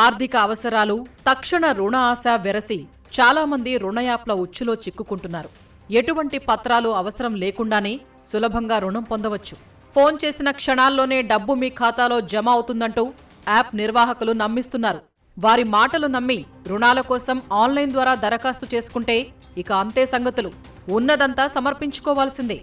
ఆర్థిక అవసరాలు తక్షణ రుణ ఆశ వెరసి చాలామంది రుణ యాప్ల ఉచ్చులో చిక్కుకుంటున్నారు. ఎటువంటి పత్రాలు అవసరం లేకుండానే సులభంగా రుణం పొందవచ్చు. ఫోన్ చేసిన క్షణాల్లోనే డబ్బు మీ ఖాతాలో జమ అవుతుందంటూ యాప్ నిర్వాహకులు నమ్మిస్తున్నారు. వారి మాటలు నమ్మి రుణాల కోసం ఆన్లైన్ ద్వారా దరఖాస్తు చేసుకుంటే ఇక అంతే సంగతులు. ఉన్నదంతా సమర్పించుకోవాల్సిందే.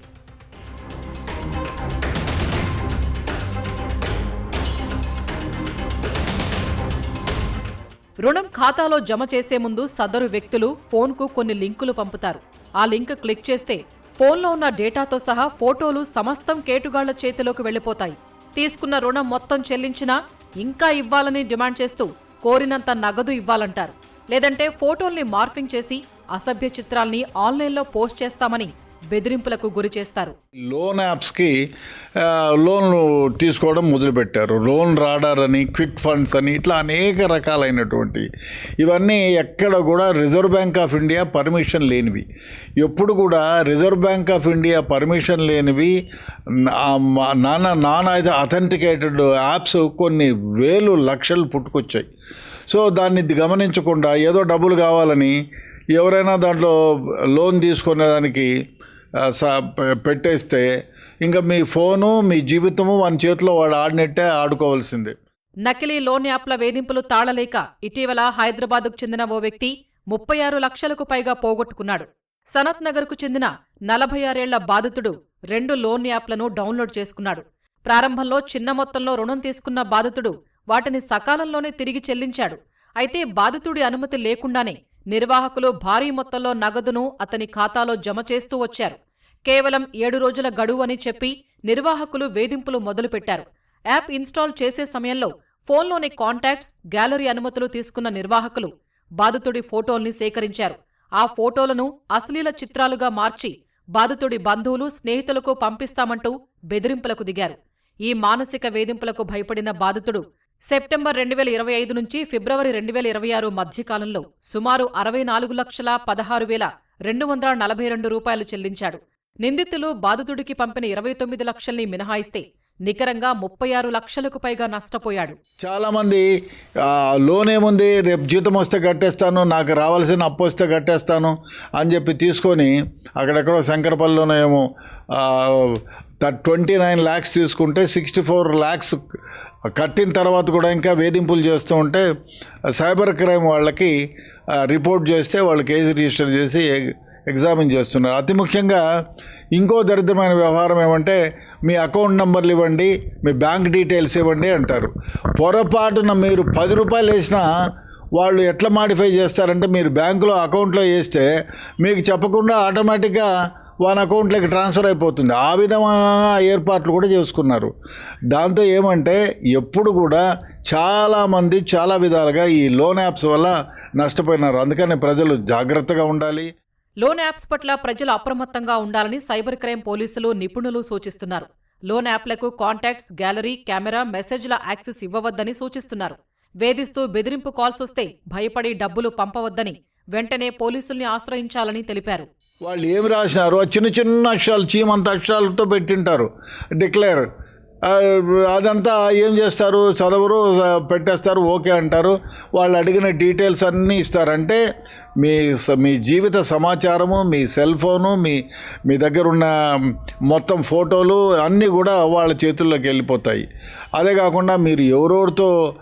రుణం ఖాతాలో జమ చేసే ముందు సదరు వ్యక్తులు ఫోన్కు కొన్ని లింకులు పంపుతారు. ఆ లింక్ క్లిక్ చేస్తే ఫోన్లో ఉన్న డేటాతో సహా ఫోటోలు సమస్తం కేటుగాళ్ళ చేతిలోకి వెళ్ళిపోతాయి తీసుకున్న రుణం మొత్తం చెల్లించినా ఇంకా ఇవ్వాలని డిమాండ్ చేస్తూ కోరినంత నగదు ఇవ్వాలంటారు. లేదంటే ఫోటోల్ని మార్ఫింగ్ చేసి అసభ్య చిత్రాల్ని ఆన్లైన్లో పోస్ట్ చేస్తామని బెదిరింపులకు గురి చేస్తారు. లోన్ యాప్స్కి లోన్లు తీసుకోవడం మొదలుపెట్టారు. లోన్ రాడార్ అని క్విక్ ఫండ్స్ అని ఇట్లా అనేక రకాలైనటువంటి ఇవన్నీ ఎక్కడ కూడా reserve bank of India permission లేనివి. ఎప్పుడు కూడా reserve bank of India permission లేనివి నాన్న నాన్ అథెంటికేటెడ్ యాప్స్ కొన్ని వేలు లక్షలు పుట్టుకొచ్చాయి. సో దాన్ని గమనించకుండా ఏదో డబ్బులు కావాలని ఎవరైనా దాంట్లో లోన్ తీసుకునేదానికి దానికి పెట్టేస్తే ఇంకా మీ ఫోను మీ జీవితము వాని చేతిలో వాడు ఆడినట్టే ఆడుకోవాల్సిందే. నకిలీ లోన్ యాప్ల వేధింపులు తాళలేక ఇటీవల హైదరాబాద్కు చెందిన ఓ వ్యక్తి ముప్పై ఆరు లక్షలకు పైగా పోగొట్టుకున్నాడు. సనత్ నగర్కు చెందిన నలభై ఆరేళ్ళ బాధితుడు రెండు లోన్ యాప్లను డౌన్లోడ్ చేసుకున్నాడు. ప్రారంభంలో చిన్న మొత్తంలో రుణం తీసుకున్న బాధితుడు వాటిని సకాలంలోనే తిరిగి చెల్లించాడు. అయితే బాధితుడి అనుమతి లేకుండానే నిర్వాహకులు భారీ మొత్తంలో నగదును అతని ఖాతాలో జమ చేస్తూ వచ్చారు. కేవలం ఏడు రోజుల గడువు అని చెప్పి నిర్వాహకులు వేధింపులు మొదలుపెట్టారు. యాప్ ఇన్స్టాల్ చేసే సమయంలో ఫోన్లోని కాంటాక్ట్స్ గ్యాలరీ అనుమతులు తీసుకున్న నిర్వాహకులు బాధితుడి ఫోటోల్ని సేకరించారు. ఆ ఫోటోలను అశ్లీల చిత్రాలుగా మార్చి బాధితుడి బంధువులు స్నేహితులకు పంపిస్తామంటూ బెదిరింపులకు దిగారు. ఈ మానసిక వేధింపులకు భయపడిన బాధితుడు సెప్టెంబర్ రెండు వేల ఇరవై ఐదు నుంచి ఫిబ్రవరి రెండు వేల ఇరవై ఆరు మధ్యకాలంలో సుమారు అరవై నాలుగు లక్షల పదహారు వేల రెండు వందల నలభై రెండు రూపాయలు చెల్లించాడు. నిందితులు బాధితుడికి పంపిన ఇరవై తొమ్మిది లక్షల్ని మినహాయిస్తే నికరంగా ముప్పై ఆరు లక్షలకు పైగా నష్టపోయాడు. చాలామంది ఆ, లోన్ ఏముంది రేపు జీతం వస్తే కట్టేస్తాను నాకు రావాల్సిన అప్పు వస్తే కట్టేస్తాను అని చెప్పి తీసుకొని అక్కడెక్కడో శంకరపల్లిలోనేమో ఏమో ట్వంటీ నైన్ ల్యాక్స్ తీసుకుంటే సిక్స్టీ ఫోర్ ల్యాక్స్ కట్టిన తర్వాత కూడా ఇంకా వేధింపులు చేస్తూ ఉంటే సైబర్ క్రైమ్ వాళ్ళకి రిపోర్ట్ చేస్తే వాళ్ళు కేసు రిజిస్టర్ చేసి ఎగ్జామిన్ చేస్తున్నారు. అతి ముఖ్యంగా ఇంకో దరిద్రమైన వ్యవహారం ఏమంటే మీ అకౌంట్ నెంబర్లు ఇవ్వండి మీ బ్యాంక్ డీటెయిల్స్ ఇవ్వండి అంటారు. పొరపాటున మీరు పది రూపాయలు వేసినా వాళ్ళు ఎట్లా మాడిఫై చేస్తారంటే మీరు బ్యాంకులో అకౌంట్లో వేస్తే మీకు చెప్పకుండా ఆటోమేటిక్గా వాళ్ళ అకౌంట్లోకి ట్రాన్స్ఫర్ అయిపోతుంది. ఆ విధమైన ఏర్పాట్లు కూడా చేసుకున్నారు. దాంతో ఏమంటే ఎప్పుడు కూడా చాలామంది చాలా విధాలుగా ఈ లోన్ యాప్స్ వల్ల నష్టపోయినారు. అందుకని ప్రజలు జాగ్రత్తగా ఉండాలి. లోన్ యాప్స్ పట్ల ప్రజలు అప్రమత్తంగా ఉండాలని సైబర్ క్రైమ్ పోలీసులు నిపుణులు సూచిస్తున్నారు. లోన్ యాప్లకు కాంటాక్ట్స్ గ్యాలరీ కెమెరా మెసేజ్ల యాక్సెస్ ఇవ్వవద్దని సూచిస్తున్నారు. వేధిస్తూ బెదిరింపు కాల్స్ వస్తే భయపడి డబ్బులు పంపవద్దని వెంటనే పోలీసుల్ని ఆశ్రయించాలని తెలిపారు. వాళ్ళు ఏమి రాసినారు? చిన్న చిన్న అక్షరాలు చీమంత అక్షరాలతో పెట్టింటారు. డిక్లేర్ అదంతా ఏం చేస్తారు? చదవరు పెట్టేస్తారు ఓకే అంటారు. వాళ్ళు అడిగిన డీటెయిల్స్ అన్నీ ఇస్తారంటే మీ స- మీ జీవిత సమాచారము మీ సెల్ ఫోను మీ మీ దగ్గర ఉన్న మొత్తం ఫోటోలు అన్నీ కూడా వాళ్ళ చేతుల్లోకి వెళ్ళిపోతాయి. అదే కాకుండా మీరు ఎవరెవరితో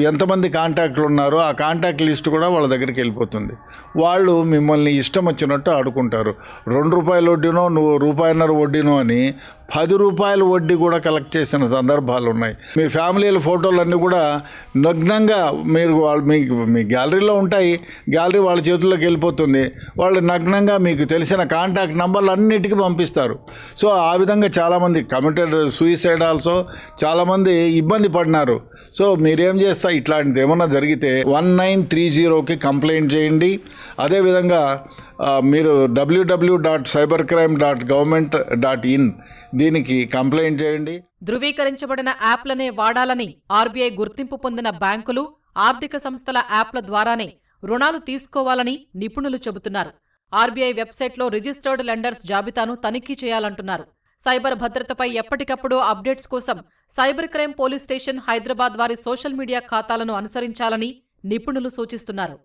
ఎంతమంది కాంటాక్ట్లు ఉన్నారో ఆ కాంటాక్ట్ లిస్ట్ కూడా వాళ్ళ దగ్గరికి వెళ్ళిపోతుంది. వాళ్ళు మిమ్మల్ని ఇష్టం వచ్చినట్టు ఆడుకుంటారు. రెండు రూపాయల వడ్డీనో నువ్వు రూపాయిన్నర వడ్డీనో అని పది రూపాయల వడ్డీ కూడా కలెక్ట్ చేసిన సందర్భాలు ఉన్నాయి. మీ ఫ్యామిలీల ఫోటోలన్నీ కూడా నగ్నంగా మీరు వాళ్ళు మీ మీ గ్యాలరీలో ఉంటాయి. గ్యాలరీ వాళ్ళ చేతుల్లోకి వెళ్ళిపోతుంది. వాళ్ళు నగ్నంగా మీకు తెలిసిన కాంటాక్ట్ నంబర్లు అన్నిటికీ పంపిస్తారు. సో ఆ విధంగా చాలామంది కమిటెడ్ సూయిసైడ్ ఆల్సో చాలామంది ఇబ్బంది పడినారు. సో మీరేం చేస్తా ఇట్లాంటిది ఏమన్నా జరిగితే వన్ నైన్ త్రీ జీరోకి కంప్లైంట్ చేయండి. అదేవిధంగా మీరు W W dot cyber crime dot government dot in దీనికి కంప్లైంట్ చేయండి. ధృవీకరించబడిన యాప్లనే వాడాలని ఆర్బీఐ గుర్తింపు పొందిన బ్యాంకులు ఆర్థిక సంస్థల యాప్ల ద్వారానే రుణాలు తీసుకోవాలని నిపుణులు చెబుతున్నారు. ఆర్బీఐ వెబ్సైట్లో రిజిస్టర్డ్ లెండర్స్ జాబితాను తనిఖీ చేయాలంటున్నారు. సైబర్ భద్రతపై ఎప్పటికప్పుడు అప్డేట్స్ కోసం cyber crime police station Hyderabad వారి సోషల్ మీడియా ఖాతాలను అనుసరించాలని నిపుణులు సూచిస్తున్నారు.